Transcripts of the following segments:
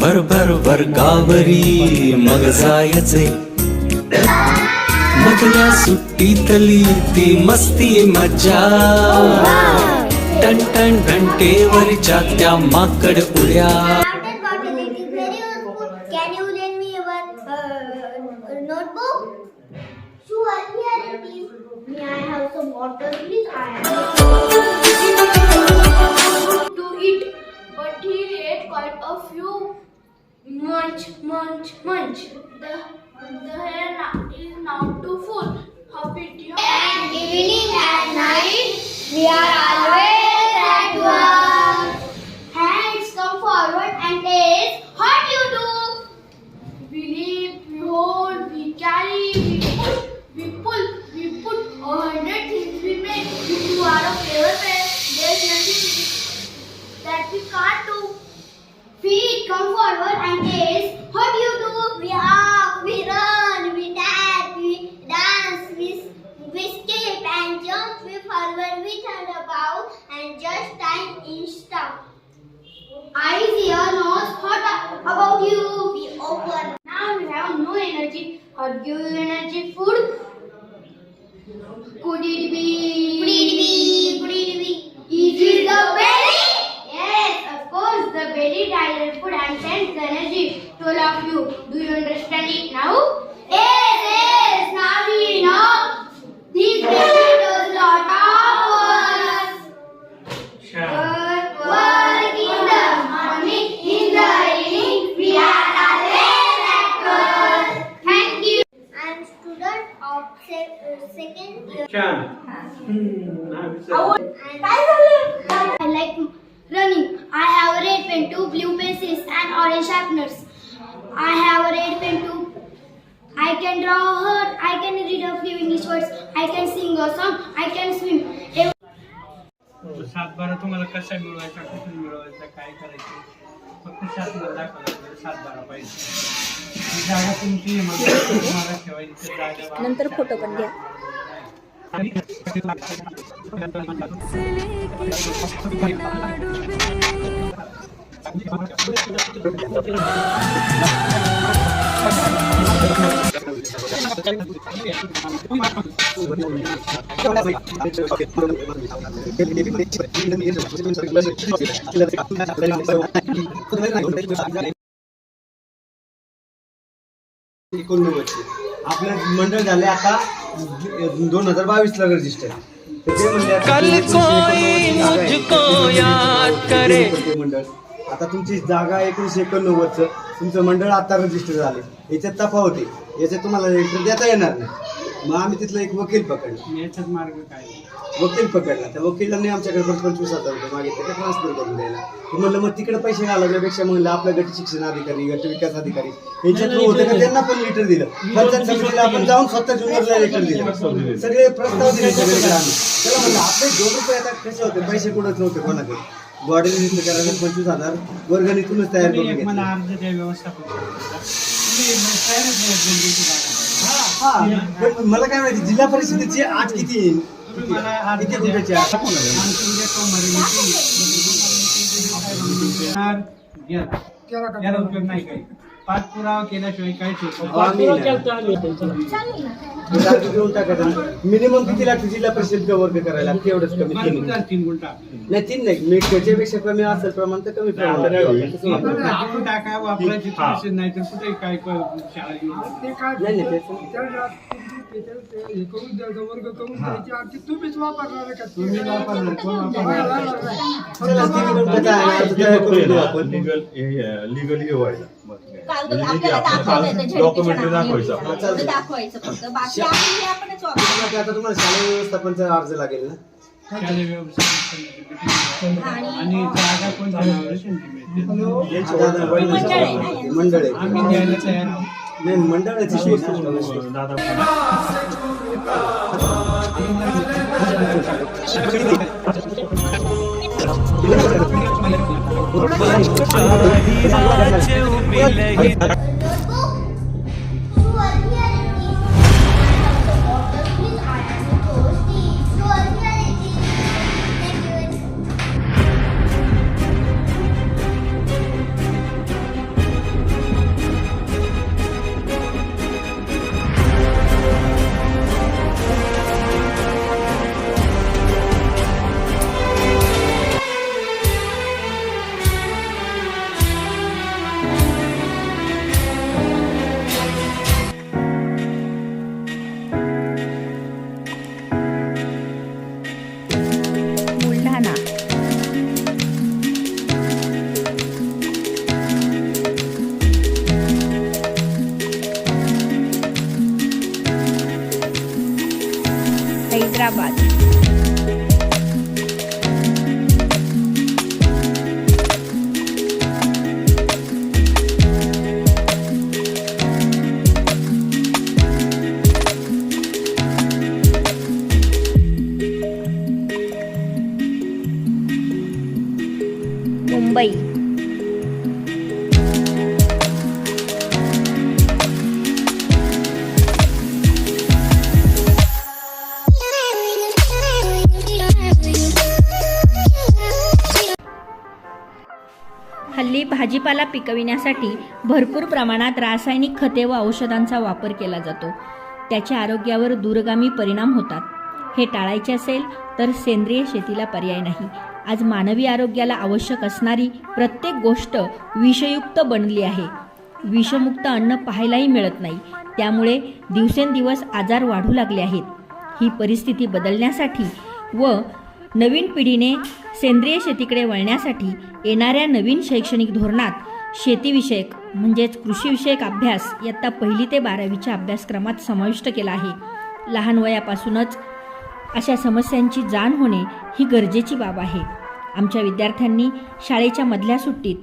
भर भर भर गावरी मग जायचे. मधल्या सुट्टीतली ती मस्ती मज्जा. टन टन घंटेवरच्या त्या माकड उड्या. Munch, munch, munch. The, the hair now is now too full. How pity. And evening and night, we are always at work. Hands come forward and taste. What you do? We lift, we hold, we carry, we push, we pull, we put a hundred things we make. If you are a clever man, there's nothing that we can't do. Feet come forward and taste. What you do? We hop, we run, we tap, we dance, we, we skip and jump, we forward, we turn about and just time in stop. Eyes, ear, nose, what about you? Be open. Now we have no energy. What give you energy? Food? Could it be? Could it be? Could it be? Is it the belly? Yes, of course. The belly digests food and sends energy to all of you. Do you understand it now? Uh, second year. छान हा, I like running. I have a red pen, two blue pencils, and orange sharpeners. I have a red pen too. I can draw a heart. I can read a few English words. I can sing a song. I can swim. सातबारा तुम्हाला कसा मिळवायचा कुठून मिळवायचा काय करायचं फक्त शासनाला दाखवायला सातबारा पाहिजे ही जागा तुमची तुम्हाला ठेवायची जागा नंतर फोटो पण घ्या एकोणनव्वदचे आपलं मंडळ झाले आता दोन हजार बावीस ला रजिस्टर ते. ते मंडळ. आता तुमची जागा एकोणीसशे एकोणनव्वदचं. तुमचं मंडळ आता रजिस्टर झाले याच्यात तफावत आहे. याच्यात तुम्हाला लेटर देता येणार नाही. मग आम्ही तिथला एक वकील पकडला. याच्यात मार्ग काय वकील पकडला. त्या वकिलांनी आमच्याकडे पण पंचवीस हजार रुपये मागितले. ते ट्रान्सफर करून द्यायला. तर म्हणलं मग तिकडे पैसे घालवण्यापेक्षा म्हणलं आपल्या गट शिक्षण अधिकारी गट विकास अधिकारी यांच्या थ्रू होतं का? त्यांना पण लेटर दिलं. पंचायत समितीला आपण जाऊन स्वतः जुन्नरला लेटर दिलं सगळे प्रस्ताव दिले सगळीकडे आम्ही त्याला म्हणलं आपले दोन रुपये आता कसे होते? पैसे कुठंच नव्हते कोणाकडे. बॉडी रजिस्टर करायला पंचवीस हजार. वर्गणीतूनच तयार करून मला अर्ज त्या व्यवस्थापन हा. पण मला काय माहिती जिल्हा परिषदेची आज किती येईल किती. याला उपयोग नाही काही. पाठपुरावा केल्याशिवाय टाकायचं मिनिमम किती लागते जिल्हा परिषद वर्ग करायला? लागते एवढंच कमी तीन. गुंठा. नाही तीन नाही. मी त्याच्यापेक्षा कमी असेल प्रमाण तर कमी. आपण टाका वापरायची परिस्थिती नाही तर कुठे काय शाळा वापरणार. लिगली व्हायला चालतो म्हणजे दाखवायचं डॉक्युमेंटरी दाखवायचं दाखवायचं फक्त. आता तुम्हाला शालेय व्यवस्थापनचा अर्ज लागेल ना? मंडळ आहे. ना हे? मंडळ आहे. आम्ही दादा मिलही हल्ली भाजीपाला पिकविण्यासाठी भरपूर प्रमाणात रासायनिक खते व औषधांचा वापर केला जातो. त्याच्या आरोग्यावर दूरगामी परिणाम होतात. हे टाळायचे असेल तर सेंद्रिय शेतीला पर्याय नाही. आज मानवी आरोग्याला आवश्यक असणारी प्रत्येक गोष्ट विषयुक्त बनली आहे. विषमुक्त अन्न पाहायलाही मिळत नाही. त्यामुळे दिवसेंदिवस आजार वाढू लागले आहेत. ही परिस्थिती बदलण्यासाठी व नवीन पिढीने सेंद्रिय शेतीकडे वळण्यासाठी येणाऱ्या नवीन शैक्षणिक धोरणात शेतीविषयक म्हणजेच कृषीविषयक अभ्यास इयत्ता पहिली ते बारावीच्या अभ्यासक्रमात समाविष्ट केला आहे. लहान वयापासूनच अशा समस्यांची जाण होणे ही गरजेची बाब आहे. आमच्या विद्यार्थ्यांनी शाळेच्या मधल्या सुट्टीत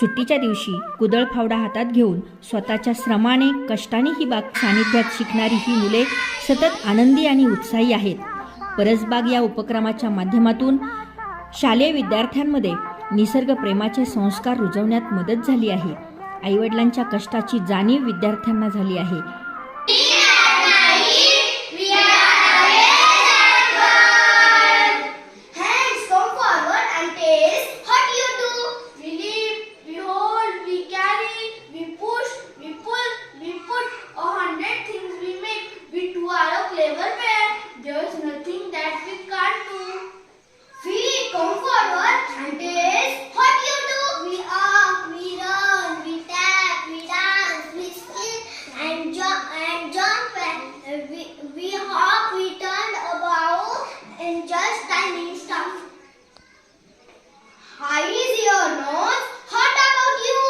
सुट्टीच्या दिवशी कुदळ फावडा हातात घेऊन स्वतःच्या श्रमाने कष्टाने ही बाग सानिध्यात शिकणारी ही मुले सतत आनंदी आणि उत्साही आहेत. परसबाग या उपक्रमाच्या माध्यमातून शालेय विद्यार्थ्यांमध्ये निसर्ग प्रेमाचे संस्कार रुजवण्यात मदत झाली आहे. आईवडिलांच्या कष्टाची जाणीव विद्यार्थ्यांना झाली आहे. We, we hop, we turn about in just standing stuff. High is your nose. What about you?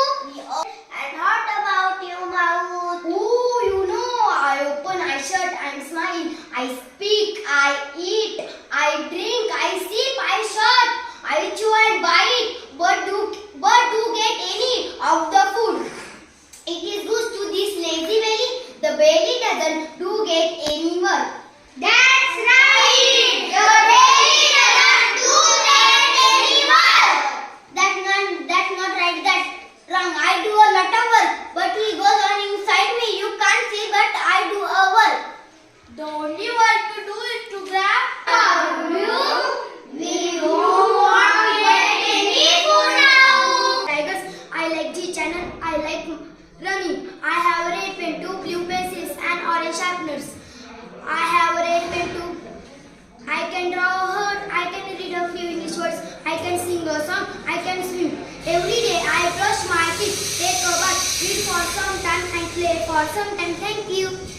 And what about your mouth? Ooh, you know, I open, I shut, and smile. I speak, I eat, I I sip, I shut, I chew and bite. But do, but do get any of the food? It is good to this lazy belly. The belly doesn't do get any work. That's right. The belly doesn't do get any work. That's not that's not right. That's wrong. I do a lot of work, but he goes on inside me. You can't see, but I do a work. The only work to do is to grab From you, we don't want to get any food now. Tigers, I like G channel. I like running. I have a red pen, two blue pencils, and sharpeners. I have a red pen too. I can draw a heart. I can read a few English words. I can sing a song. I can swim. Every day I brush my teeth, take a bath, read for some time, and play for some time. Thank you.